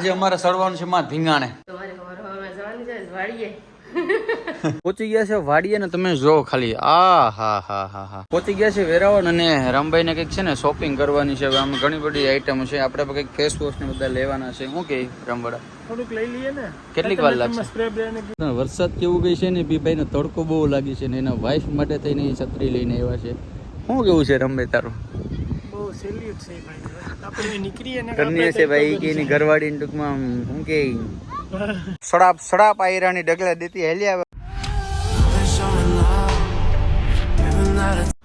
આજે અમારે સડવાનું છે માં ધીંગાણે. તમારે ખબર હવે જવાની છે વાડીએ. પહોંચી ગયા છે વાડીએ ને તમે જો ખાલી. આ હા હા હા હા. પહોંચી ગયા છે વેરાવળ અને રામભાઈ ને કંઈક છે ને શોપિંગ કરવાની છે. આમ ઘણી બધી આઈટમ છે. આપણે કંઈક ફેસ વોશ ને બધા લેવાના છે. શું કે રામવાડા થોડુંક લઈ લઈએ ને. કેટલીક વાર લાગશે? વરસાદ કેવું ગઈ છે ને બીભાઈ ને તડકો બહુ લાગી છે ને એના વાઈફ માટે થઈને છત્રી લઈને આવ્યા છે. શું કેવું છે રમભાઈ તારું? સેલ્યુટ છે ભાઈ આપણે નીકળીએ ને કન્યા છે ભાઈ કે એની ઘરવાળી ટૂંકમાં આમ કે સડાપ સડાપ આયરાની ડગલા દેતી હેલી આવે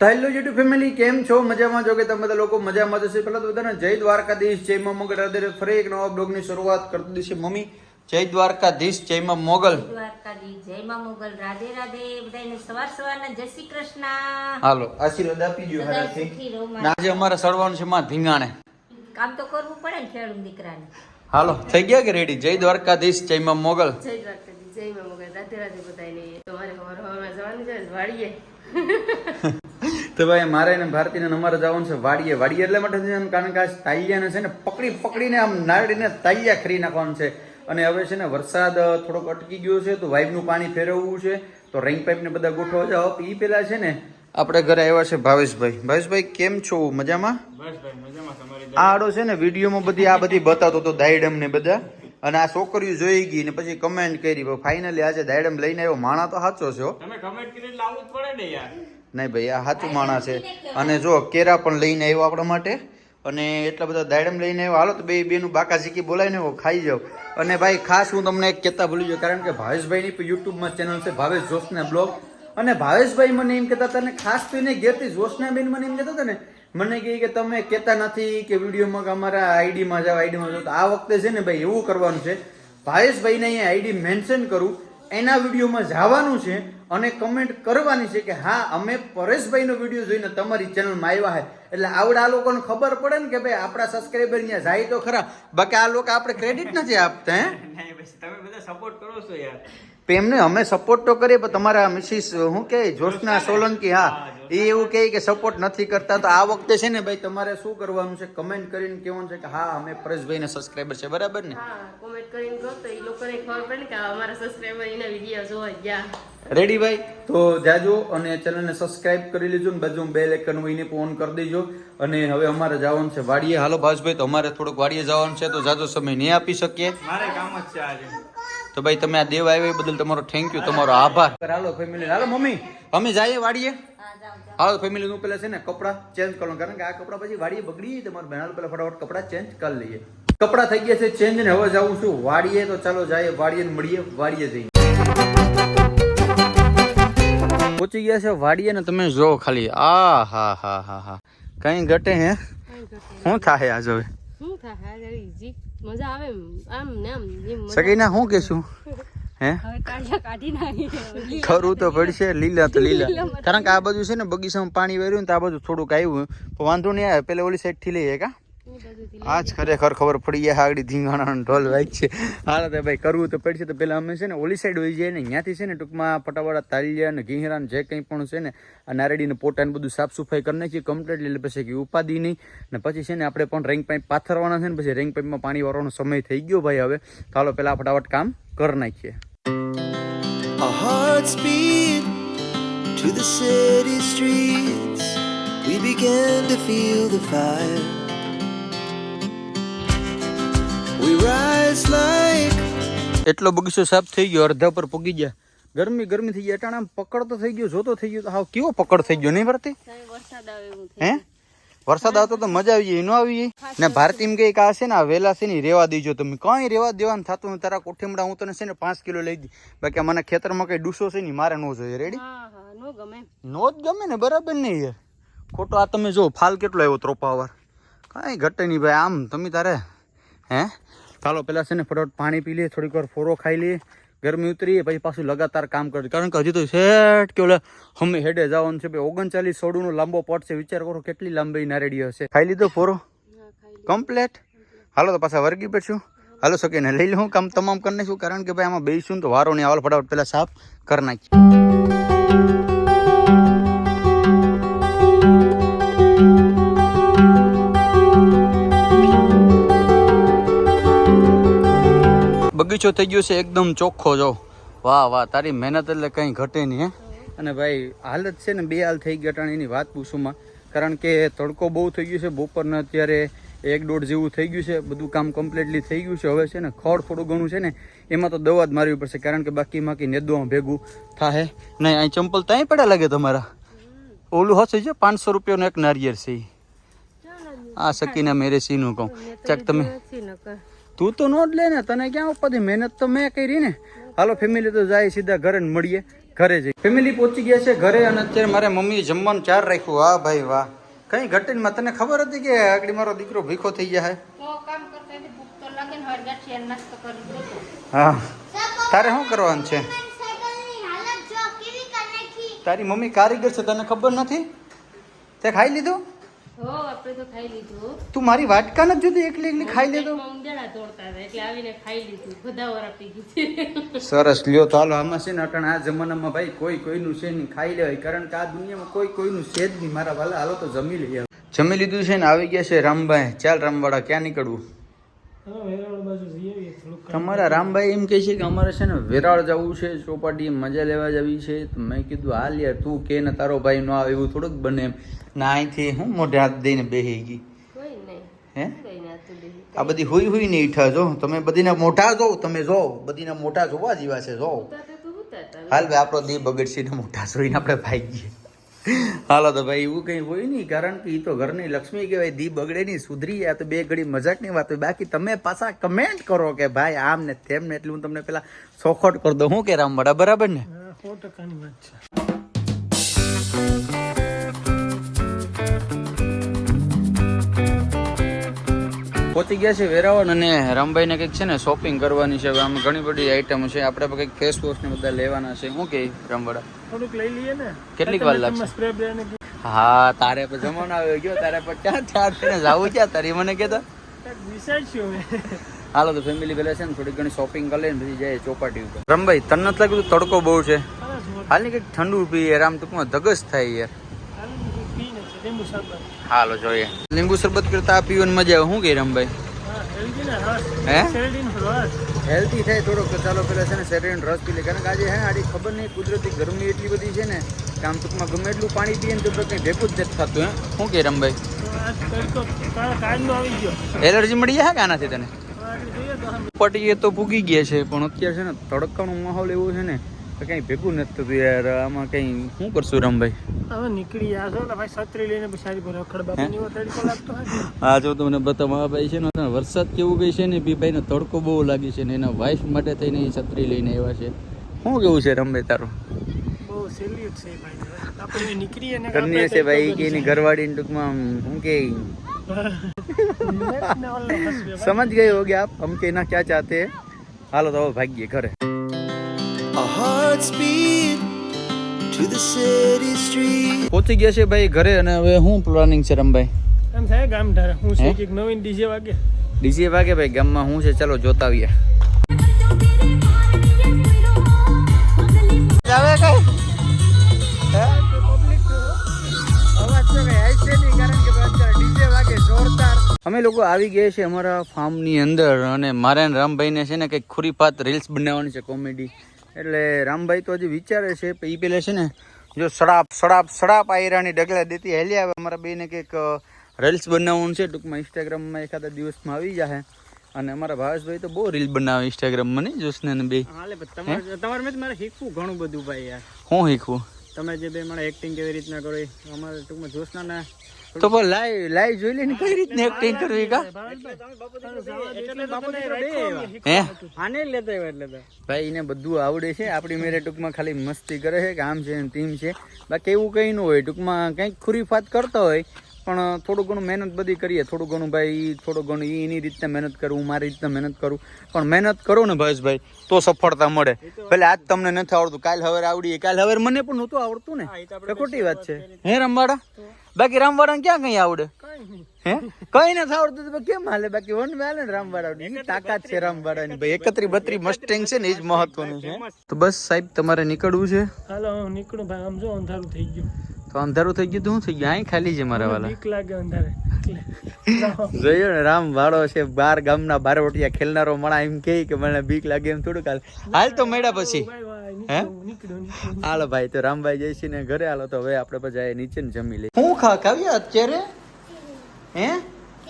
હેલો યુટ્યુબ ફેમિલી કેમ છો? મજામાં જો કે તમે બધા લોકો મજામાં જશે પહેલા તો બધાને જય દ્વારકાધીશ જય માં મોગલ રાધે ફરી એક નવા બ્લોગની શરૂઆત કરતી દેશે મમ્મી જય દ્વારકાધીશ જય માં મોગલ. દ્વારકાધીશ જય માં મોગલ. રાધે રાધે બધાને સવાર સવારના જય શ્રી કૃષ્ણ. હાલો આશીર્વાદ આપી દો હારાથી આજે અમારે છે માં ધીંગાણે. કામ તો કરવું પડે ને ખેડૂત દીકરાને. હાલો થઈ ગયા કે રેડી જય દ્વારકાધીશ જય માં મોગલ. જય દ્વારકાધીશ જય માં મોગલ. રાધે રાધે બધાને તમારે ખબર હવે જવાનું છે વાડીએ. તો ભાઈ મારે ને ભારતીને અમારે જવાનું છે વાડીએ. વાડીએ એટલે માટે કારણ કે આ તાલિયાને છે ને પકડી પકડીને આમ નાડીને તાઈયા ખરી નાખવાનું છે. અને હવે છે ને વરસાદ થોડોક અટકી ગયો છે તો વાઇપનું પાણી ફેરવવું છે તો રેઇન પાઇપને બધા ગોઠવવા જાઓ એ પહેલાં છે ને આપણે ઘરે આવ્યા છે ભાવેશભાઈ. ભાવેશભાઈ કેમ છો? મજામાં? આ આડો છે ને વિડીયોમાં બધી આ બધી બતાવતો હતો દાયડમ ને બધા. અને આ છોકરીઓ જોઈ ગઈ ને પછી કમેન્ટ કરી ફાઇનલી આજે દાયડમ લઈને આવ્યો. માણા તો સાચો છો તમે કમેન્ટ કરીને લાવવું જ પડે ને યાર. નહીં ભાઈ આ સાચું માણસ છે. અને જો કેરા પણ લઈને આવ્યો આપણા માટે અને એટલા બધા દાડમ લઈને આવ્યો, હાલો તો બે બેનું બાકા શીખી બોલાવીને આવ્યો ખાઈ જાવ અને ભાઈ, ખાસ હું તમને એક કહેતા ભૂલી જાઉં કારણ કે ભાવેશભાઈની પણ યુટ્યુબમાં ચેનલ છે, ભાવેશ જોશના બ્લોગ અને ભાવેશભાઈ મને એમ કહેતા હતા ને, ખાસ તો એને ઘેરથી જોશનાબેન મને એમ કહેતા હતા ને, મને કહે કે તમે કહેતા નથી કે વિડીયોમાં અમારા આઈડીમાં જાઓ આઈડીમાં જાઓ. તો આ વખતે છે ને ભાઈ, એવું કરવાનું છે. ભાવેશભાઈને અહીંયા આઈડી મેન્શન કરું એના વિડીયોમાં જવાનું છે અને કમેન્ટ કરવાની છે કે હા, અમે પરેશભાઈનો વીડિયો જોઈને તમારી ચેનલમાં આવ્યા છે એટલે આવડે આ લોકોને ખબર પડે ને કે ભાઈ આપણા સબસ્ક્રાઈબર ત્યાં જાય તો ખરા. બાકી આ લોકો આપણે ક્રેડિટ નથી આપતા, હે? તમે બધા સપોર્ટ કરો છો યાર. એમને અમે સપોર્ટ તો કરીએ પણ તમારા મિસિસ શું કે જોશના સોલંકી હા. એ એવું કહે કે સપોર્ટ નથી કરતા. તો આ વખતે છે ને ભાઈ તમારે શું કરવાનું છે? કમેન્ટ કરીને કહેવાનું છે કે હા અમે પરેશભાઈના સબસ્ક્રાઈબર છે. બરાબર ને? કમેન્ટ કરીને કહો તો એ લોકોને ખબર પડે ને કે અમારા સબસ્ક્રાઈબર એના વીડિયો જોવા ગયા. રેડી ભાઈ? તો જાજો અને ચેનલને સબસ્ક્રાઇબ કરી લેજો ને બાજુ બે આઇકન હોય ઓન કરી દેજો. અને હવે અમારે જવાનું છે વાડીએ. હાલો ભાજભાઈ તો અમારે થોડુંક વાડીએ જવાનું છે તો જાજો સમય નહીં આપી શકીએ. મારે કામ જ છે આજે. તો ભાઈ તમે આ દેવ આવ્યા એ બદલ તમારો થેન્ક યુ તમારો આભાર. હાલો ફેમિલી હાલો મમ્મી. અમે જઈએ વાડીએ? હાલો ફેમિલી નું પેલા છે ને કપડાં ચેન્જ કરવાનું કારણ કે આ કપડા પછી વાડીએ બગડી તમારે બેનાલ પેલા ફટાફટ કપડા ચેન્જ કરી લઈએ. કપડા થઈ ગયા છે ચેન્જ ને હવે જાઉં છું વાડીએ તો ચાલો જઈએ વાડીએ મળીએ વાડીએ જઈએ. પહોંચી ગયા છે વાડીએ ને તમે જો ખાલી. આ હા હા હા હા. કઈ ઘટે હે? શું થાય આજે હવે? શું થાય ઈઝી મજા આવે આમ ને આમ સગીના શું કેશું? હે? કાઢ્યા ખરું તો પડશે લીલા તો લીલા. કારણ કે આ બાજુ છે ને બગીચામાં પાણી વેર્યું ને તો આ બાજુ થોડુંક આવ્યું. પણ વાંધો નહીં આવે પેલા ઓલી સાઈડથી લઈએ કા? આ જ ખરેખર ખબર પડી ગયા આગળ ધીંગાણા ઢોલ વાઈક છે હાલ તો ભાઈ કરવું તો પડશે તો પહેલાં અમે છે ને ઓલી સાઈડ હોઈ જઈએ ને ત્યાંથી છે ને ટૂંકમાં પટાવાળા તાલિયા અને ઘીંગરા જે કંઈ પણ છે ને આ નારેડીને પોટા ને બધું સાફ સફાઈ કરી નાખીએ કમ્પ્લીટલી એટલે પછી કે ઉપાદી નહીં. ને પછી છે ને આપણે પણ રેન્ક પાઇપ પાથરવાના છે ને પછી રેન્ક પાઇપમાં પાણી વાળવાનો સમય થઈ ગયો ભાઈ હવે. તો હાલો પહેલાં ફટાફટ કામ કરી નાખીએ. To the city streets. We began to feel the fire. એટલો બગીચો સાફ થઈ ગયો અડધા પર પૂગી ગયા. ગરમી ગરમી થઈ ગઈ. અટાણા પકડ તો થઈ ગયો જોતો થઈ ગયો. તો હાવ કેવો પકડ થઈ ગયો નહીં ભરતી? વરસાદ આવે હે? વરસાદ આવતો તો મજા આવી જાય ન આવી જાય. ને ભારતી એમ કે આ છે ને આ વેલા છે ને રેવા દેજો તમે. કઈ રેવા દેવાનું થતું ને તારા કોઠીમડા હું તને છે ને પાંચ કિલો લઈ દી બાકી મને ખેતરમાં કઈ ડૂસો છે ને મારે નો જોઈએ. રેડી હા હા નો ગમે. નો જ ગમે ને બરાબર નહીં યાર. ખોટો આ તમે જો ફાલ કેટલો આવ્યો ત્રોપાવાર કાંઈ ઘટે નહીં ભાઈ આમ તમે તારે હે? ચાલો પહેલાં છે ને ફટાફટ પાણી પી લઈએ થોડીક વાર ફોરો ખાઈ લઈએ ગરમી ઉતરીએ પછી પાછું લગાતાર કામ કરે કારણ કે હજી તો શેઠ કે ઓલા હમે હેડે જવાનું છે ભાઈ ઓગણચાલીસ સોડું લાંબો પટ છે વિચાર કરો કેટલી લાંબી નારેડી હશે. ખાઈ લીધો ફોરો? કમ્પ્લેટ? હાલો તો પાછા વર્ગી પડશું હાલો શકે ને લઈ લઉં કામ તમામ કરી નાખશું કારણ કે ભાઈ આમાં બેસીશું ને તો વારો નહીં આવે. ફટાફટ પહેલાં સાફ કરી નાખીએ. બગીચો થઈ ગયો છે એકદમ ચોખ્ખો જો. વાહ વાહ તારી મહેનત એટલે કંઈ ઘટે નહીં હે? અને ભાઈ હાલત છે ને બે હાલ થઈ ગયા ટાણે એની વાત પૂછુંમાં કારણ કે તડકો બહુ થઈ ગયો છે બપોરના અત્યારે એક દોઢ જેવું થઈ ગયું છે બધું કામ કમ્પ્લીટલી થઈ ગયું છે. હવે છે ને ખડ થોડું ઘણું છે ને એમાં તો દવા જ મારવી પડશે કારણ કે બાકી બાકી નેદવામાં ભેગું થાય નહીં અહીં ચંપલ ત્યાં પડ્યા લાગે તમારા? ઓલું હશે છે પાંચસો રૂપિયાનું એક નારિયેળ છે ઈ. આ શકીના મેરે સીનું કહું. ચાક તમે તું તો નો જ લે ને તને ક્યાં ઉપાધી મહેનત તો મેં કરી ને. હાલો ફેમિલી તો જાય સીધા ઘરે મળીએ ઘરે જઈ. ફેમિલી પહોંચી ગયા છે ઘરે અને અત્યારે મારે મમ્મીએ જમવાનું ચાર રાખ્યું. વાહ ભાઈ વાહ. કઈ ઘટે માં તને ખબર હતી કે આગળ મારો દીકરો ભીખો થઈ જાય? હા. તારે શું કરવાનું છે? તારી મમ્મી કારીગર છે તને ખબર નથી? તે ખાઈ લીધું? હો આપણે તો ખાઈ લીધું. તું મારી વાટકા નથી જોતી? એકલી એકલી ખાઈ લેતો? ઉંદેડા દોડતા હતા એટલે આવીને ખાઈ લીધું. બધા વાર આપી ગઈ સરસ લ્યો તો હાલો આમાં છે ને અટણ આ જમાનામાં ભાઈ કોઈ કોઈનું છે નહીં ખાઈ લેવાય. કારણ કે આ દુનિયામાં કોઈ કોઈનું છે જ નહીં. મારા વાલા હાલો તો જમી લઈએ. જમી લીધું છે ને આવી ગયા છે રામભાઈ. ચાલ રામવાડા ક્યાં નીકળવું? તમારા રામભાઈ એમ કહે છે કે અમારે છે ને વેરાળ જવું છે ચોપાટી મજા લેવા જવી છે. મેં કીધું હાલ યાર તું કે ને તારો ભાઈ ન આવે એવું થોડુંક બને એમ. ના અહીંથી હું મોઢે હાથ દઈને બેહી ગઈ. હે? આ બધી હોય હુઈ ને ઈઠા જો. તમે બધીના મોઢા જો તમે જો. બધીના મોઢા જોવા જેવા છે જો. હાલ ભાઈ આપણો દેહ બગડશે ને મોઢા જોઈને આપણે ભાઈ ગઈએ હાલો તો ભાઈ, એવું કંઈ હોય નહીં, કારણ કે એ તો ઘરની લક્ષ્મી કહેવાય, દી બગડે નહીં, સુધરી જાય તો બે ઘડી મજાકની વાત હોય. બાકી તમે પાછા કમેન્ટ કરો કે ભાઈ, આમ ને તેમ ને, એટલે હું તમને પેલા સોખોટ કરી દઉં. હું કે રામ બરાબર ને? સો ટકાની વાત છે. પહોંચી ગયા છે વેરાવળ અને રામભાઈને કંઈક છે ને શોપિંગ કરવાની છે. આમ ઘણી બધી આઈટમ છે. આપણે પણ કંઈક ફેસ વોશ ને બધા લેવાના છે. શું કે રામવાડા? થોડુંક લઈ લઈએ ને. કેટલીક વાર લાગશે? હા તારે પણ જમાનો આવ્યો ગયો. તારે પણ ક્યાં ચાર થઈને જવું? ક્યાં તારી? મને કહેતા ડિસાઈડ હાલો તો ફેમિલી પેલા છે ને થોડી ઘણી શોપિંગ કરી લઈને પછી જાય ચોપાટી ઉપર. રમભાઈ તને નથી લાગ્યું તડકો બહુ છે? હાલ ને કંઈક ઠંડુ પીએ રામ ટૂંકમાં ધગસ થાય યાર. લીંબુ શરબત. હાલો જોઈએ. લીંબુ શરબત કરતા આ પીવાની મજા આવે શું કે રમભાઈ? હા હેલ્ધી થાય થોડોક તો ચાલો પેલા છે ને શરીરનો રસ પી લે. કારણ કે આજે હે આડી ખબર નહીં કુદરતી ગરમી એટલી બધી છે ને કે આમ ટૂંકમાં ગમે એટલું પાણી પીએ ને તો કંઈ ભેગું જ નથી થતું હે? શું કે રમભાઈ? એલર્જી મળી જાય કે આનાથી તને? પટીએ તો ભૂગી ગયા છે પણ અત્યારે છે ને તડકાનો માહોલ એવો છે ને તો કઈ ભેગું નથી થતું યાર. આમાં કઈ શું કરશું રામભાઈ? હવે નીકળી જશો ને ભાઈ છત્રી લઈને બિચારી આ જો તમને બતાવ આ ભાઈ છે ને વરસાદ કેવું કઈ છે ને બી ભાઈને તડકો બહુ લાગે છે ને એના વાઈફ માટે થઈને એ છત્રી લઈને આવ્યા છે. શું કેવું છે રમભાઈ તારું? બહુ સેલ્યુટ છે ભાઈ. આપણે નીકળીએ ને છે ભાઈ કે એની ઘરવાળીની ટૂંકમાં શું કે समझ गए होगे आप हम कहना क्या चाहते हैं हालो तो भागिए घर પહોંચી ગયા છે ભાઈ ઘરે અને હવે શું પ્લાનિંગ છે રમભાઈ? એમ થાય ગામ ધારે. હું હે? છે એક નવીન ડીજે વાગે? ડીજે વાગે ભાઈ ગામમાં હું છે? ચાલો જોતા આવીએ. આવે કઈ? અમે લોકો આવી ગયા છે અમારા ફાર્મની અંદર અને મારા રામભાઈને છે ને કંઈક ખુરીપાત રીલ્સ બનાવવાની છે કોમેડી એટલે રામભાઈ તો હજી વિચારે છે એ પેલે છે ને જો સડાપ સડાપ સડાપ આયરાની ડગલા દેતી હેલી આવે. અમારા બેને કંઈક રીલ્સ બનાવવાનું છે. ટૂંકમાં ઇન્સ્ટાગ્રામમાં એખાદા દિવસમાં આવી જશે અને અમારા ભાવેશભાઈ તો બહુ રીલ બનાવે ઇન્સ્ટાગ્રામમાં નહીં જોશને ને બે. હાલે પણ તમારે તમારે મેં મારે શીખવું ઘણું બધું ભાઈ યાર. હું શીખવું? તમે જે બે મારે એક્ટિંગ કેવી રીતના કરો અમારે ટૂંકમાં જોશના તો પણ લાઈવ લાઈવ જોઈ લઈને કઈ રીતની એક્ટિંગ કરવી કા? હે? આને લેતા એટલે તો ભાઈ એને બધું આવડે છે. આપણી મેરે ટૂંકમાં ખાલી મસ્તી કરે છે કે આમ છે તેમ છે. બાકી એવું કંઈ ન હોય. ટૂંકમાં કંઈક ખુરીફાત કરતો હોય પણ થોડું ઘણું મહેનત બધી કરીએ. થોડું ઘણું ભાઈ થોડું ઘણું એની રીતે મહેનત કરું હું મારી રીતના મહેનત કરું. પણ મહેનત કરો ને ભાઈ તો સફળતા મળે. ભલે આજ તમને નથી આવડતું કાલ હવે આવડીએ. કાલ હવે મને પણ નહોતું આવડતું ને. ખોટી વાત છે. હે રમવાડા? બાકી રામવાડા ક્યાં કઈ આવડે? હે? કઈ નથી આવડતું તો કેમ હાલે? બાકી વન હાલે ને રામવાડા ની તાકાત છે રામવાડા ની ભાઈ એકત્રી બત્રી મસ્ટેંગ છે ને એ જ મહત્વનું છે. તો બસ સાહેબ તમારે નીકળવું છે? હાલો હું નીકળું ભાઈ. આમ જો અંધારું થઈ ગયું. તો અંધારું થઈ ગયું તો શું થઈ ગયું? અહીં ખાલી છે મારા વાલા. બીક લાગે અંધારે. જોયો ને રામ વાળો છે બાર ગામના બારવટિયા ખેલનારો મણા એમ કે મને બીક લાગે એમ થોડુંક હાલ. હાલ તો મેળા પછી. હે? હાલો ભાઈ, તો રામભાઈ જયસી ને ઘરે હાલો, તો હવે આપણે બધા નીચે જમી લઈએ. હું ખા ખાવ્યા અત્યારે? હે?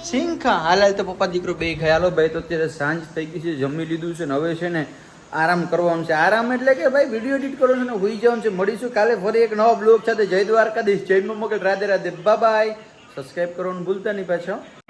સિંખા હાલ તો પપ્પા દીકરો બે ખાય ભાઈ તો અત્યારે સાંજ થઈ ગઈ છે, જમી લીધું છે ને હવે છે ને આરામ કરવાનું છે. આરામ એટલે કે ભાઈ વીડિયો એડિટ કરો છો ને હોઈ જવાનું છે. મળીશું કાલે ફરી એક નવા બ્લોગ સાથે. જય દ્વારકાધીશ. જય મોગલ રાધે રાધે. બાય સબસ્ક્રાઇબ કરવાનું ભૂલતા નહીં પાછો.